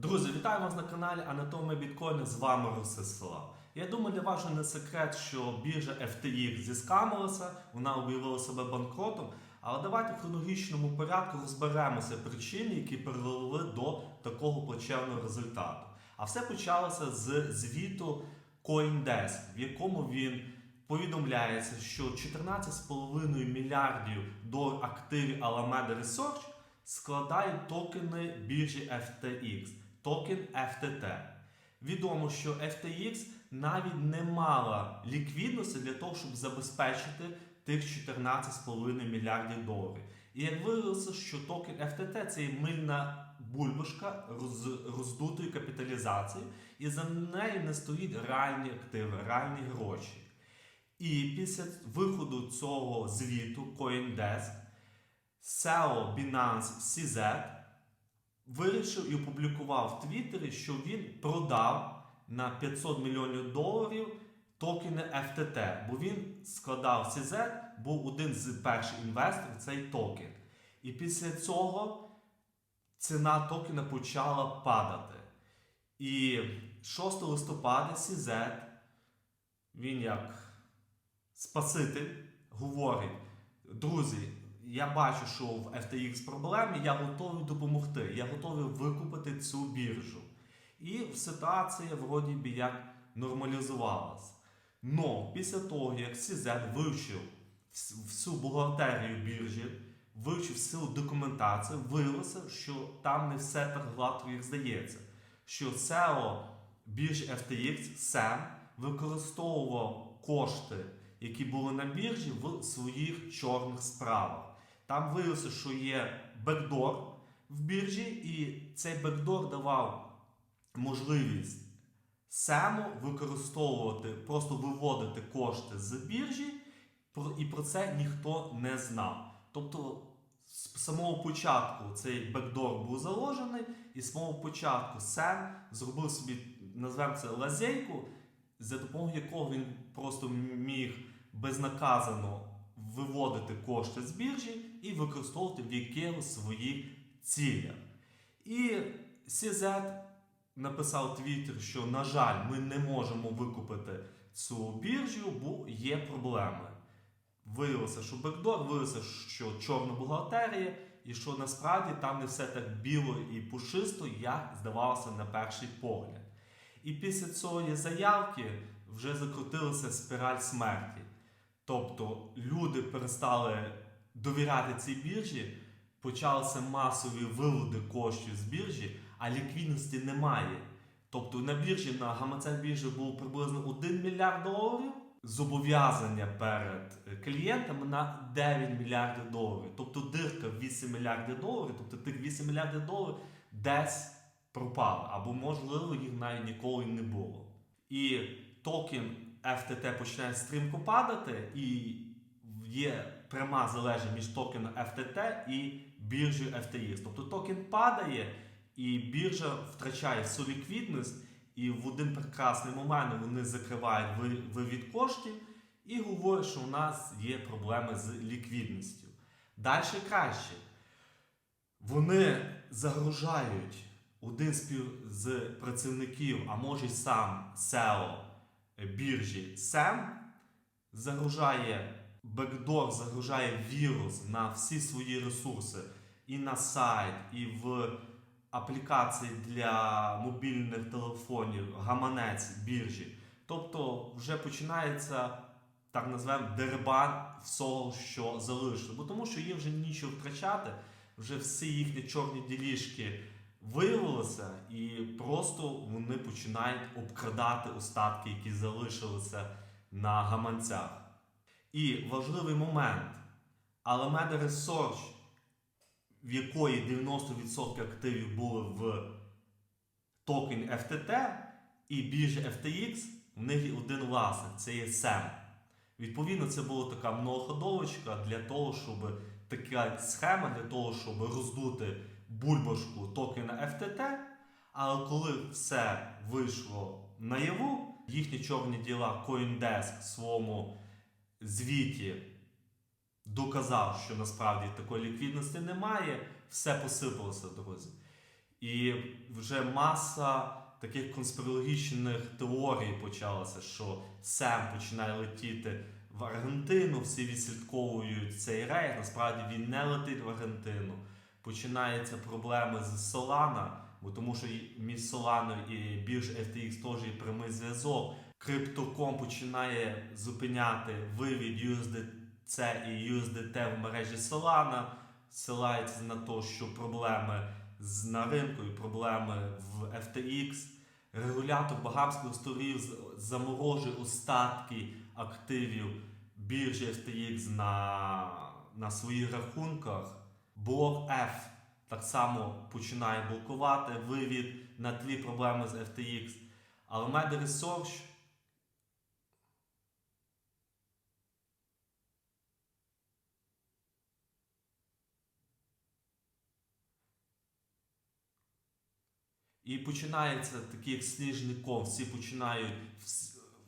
Друзі, вітаю вас на каналі Анатомія Біткоїна. З вами Ростислав. Я думаю, для вас вже не секрет, що біржа FTX зіскамилася, вона об'явила себе банкротом. Але давайте в хронологічному порядку розберемося причини, які привели до такого плачевного результату. А все почалося з звіту CoinDesk, в якому він повідомляється, що 14,5 мільярдів доларів активів Alameda Research складають токени біржі FTX, токен FTT. Відомо, що FTX навіть не мала ліквідності для того, щоб забезпечити тих 14,5 мільярдів доларів. І як виявилося, що токен FTT це є мильна бульбашка роз, роздутої капіталізації, і за нею не стоїть реальні активи, реальні гроші. І після виходу цього звіту CoinDesk SEO Binance CZ вирішив і опублікував в Твіттері, що він продав на 500 мільйонів доларів токени FTT, бо він складав CZ, був один з перших інвесторів цей токен. І після цього ціна токена почала падати. І 6 листопада CZ, він як спаситель говорить: друзі, я бачу, що в FTX проблеми, я готовий допомогти, я готовий викупити цю біржу. І ситуація вроді би як нормалізувалась. Но після того, як CZ вивчив всю бухгалтерію біржі, вивчив всю документацію, виявилося, що там не все так гладко, як здається. Що SEO біржі FTX Сем використовував кошти, які були на біржі, в своїх чорних справах. Там виявилося, що є бекдор в біржі, і цей бекдор давав можливість сему використовувати, просто виводити кошти з біржі, і про це ніхто не знав. Тобто з самого початку цей бекдор був заложений, і з самого початку Сем зробив собі, назвемо це лазейку, за допомогою якого він просто міг безнаказано виводити кошти з біржі і використовувати в якихось своїх цілях. І CZ написав Твіттер, що, на жаль, ми не можемо викупити цю біржу, бо є проблеми. Виявилося, що бекдор, виявилося, що чорна бухгалтерія, і що насправді там не все так біло і пушисто, як здавалося на перший погляд. І після цієї заявки вже закрутилася спіраль смерті. Тобто люди перестали довіряти цій біржі, почалися масові виводи коштів з біржі, а ліквідності немає. Тобто на біржі, на гаманцях біржі було приблизно 1 мільярд доларів зобов'язання перед клієнтами на 9 мільярдів доларів. Тобто дирка 8 мільярдів доларів, тобто тих 8 мільярдів доларів десь пропали, або можливо їх навіть ніколи не було. І токен FTT починає стрімко падати, і є пряма залежність між токеном FTT і біржею FTX. Тобто токен падає, і біржа втрачає всю ліквідність, і в один прекрасний момент вони закривають вивід коштів і говорять, що у нас є проблеми з ліквідністю. Далі краще. Вони загружають один з, працівників, а може й сам SEO біржі SEM, загружає бекдор, загружає вірус на всі свої ресурси і на сайт, і в аплікації для мобільних телефонів, гаманець біржі. Тобто вже починається, так назвемо, дербан всього, що залишило. Бо тому що їм вже нічого втрачати, вже всі їхні чорні ділішки виявилися, і просто вони починають обкрадати остатки, які залишилися на гаманцях. І важливий момент. Alameda Research, в якої 90% активів були в токені FTT і біржі FTX, в них є один власник, це є SEM. Відповідно, це була така многоходовочка для того, щоб така схема для того, щоб роздути бульбашку токена FTT. Але коли все вийшло наяву, їхні чорні діла CoinDesk в своєму звіті доказав, що насправді такої ліквідності немає, все посипалося, друзі. І вже маса таких конспірологічних теорій почалася, що Сем починає летіти в Аргентину, всі відслідковують цей рейс. Насправді він не летить в Аргентину. Починаються проблеми з Solana, бо тому що між Solana і бірж FTX теж є прямий зв'язок. Криптоком починає зупиняти вивід USDC і USDT в мережі Solana. Ссилається на те, що проблеми з на ринку і проблеми в FTX. Регулятор Багамських островів заморожує остатки активів біржі FTX на, на своїх рахунках. Блок F так само починає блокувати вивід на тлі проблеми з FTX. Але Meta Research І починається такий як сніжний ком. Всі починають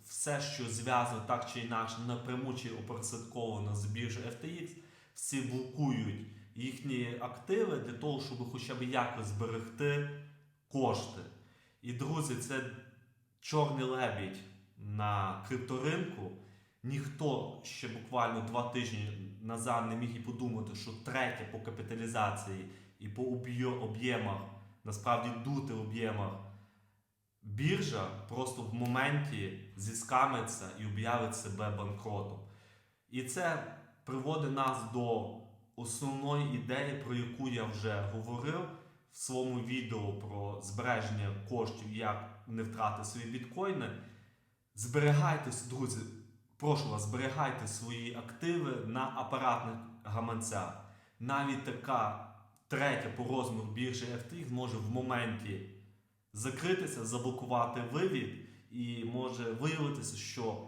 все, що зв'язано так чи інакше, напряму чи опосередковано з біржі FTX, всі блокують їхні активи для того, щоб хоча б якось зберегти кошти. І друзі, це чорний лебідь на крипторинку. Ніхто ще буквально два тижні назад не міг і подумати, що третє по капіталізації і по об'ємах насправді дути об'ємах. Біржа просто в моменті зіскамиться і об'явить себе банкротом. І це приводить нас до основної ідеї, про яку я вже говорив в своєму відео про збереження коштів, як не втратити свої біткоїни. Зберігайте, друзі, прошу вас, зберігайте свої активи на апаратних гаманцях. Навіть така третя по розміру біржі FTX може в моменті закритися, заблокувати вивід, і може виявитися, що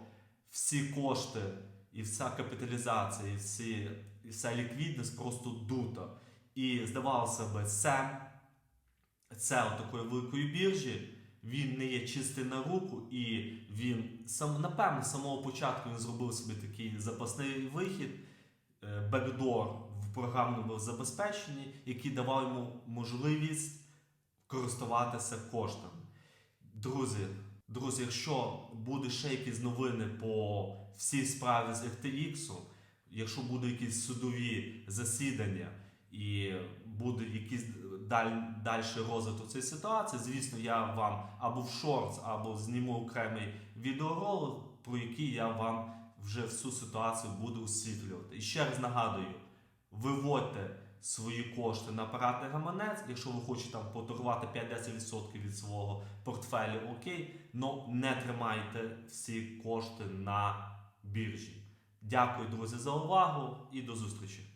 всі кошти і вся капіталізація, і, всі, і вся ліквідність просто дута. І здавалося би, Сем, це такої великої біржі, він не є чистий на руку, і він сам, напевно, з самого початку він зробив собі такий запасний вихід, бекдор в програмному забезпеченні, який давав йому можливість користуватися коштами. Друзі, друзі, якщо буде ще якісь новини по всій справі з FTX, якщо будуть якісь судові засідання і буде якийсь даль, дальший розвиток цієї ситуації, звісно, я вам або в шортс, або зніму окремий відеоролик, про який я вам вже всю ситуацію буду освітлювати. І ще раз нагадую, виводьте свої кошти на апаратний гаманець, якщо ви хочете там поторгувати 5-10% від свого портфелю, окей, але не тримайте всі кошти на біржі. Дякую, друзі, за увагу і до зустрічі!